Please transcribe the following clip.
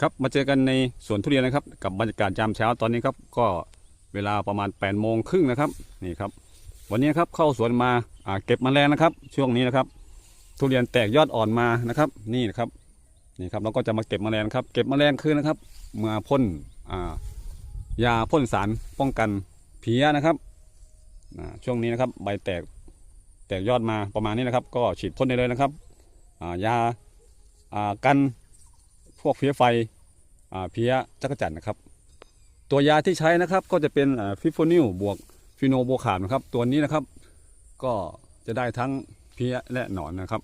ครับมาเจอกันในสวนทุเรียนนะครับ กับบรรยากาศยามเช้าตอนนี้ครับ ก็เวลาประมาณ8ปดโมงครึ่งนะครับนี่ครับ วันนี้ครับเข้าสวนมาอ่าเก็บแมลงนะครับ ช่วงนี้นะครับ ทุเรียนแตกยอดอ่อนมานะครับ นี่นะครับนี่ครับเราก็จะมาเก็บมแมลงครับ เก็บมแมลงคือนะครับมาพ่นอ่ายาพ่นสารป้องกันเพี้ยนะครับช่วงนี้นะครับ ใบแตกแตกยอดมาประมาณนี้นะครับ ก็ฉีดพ่นได้เลยนะครับยากัน พวกเพี้ยไฟเพี้ยจักรจันนะครับ ตัวยาที่ใช้นะครับก็จะเป็นฟิฟโฟนิลบวกฟิโนโบคามนะครับ ตัวนี้นะครับก็จะได้ทั้งเพี้ยและหนอนนะครับ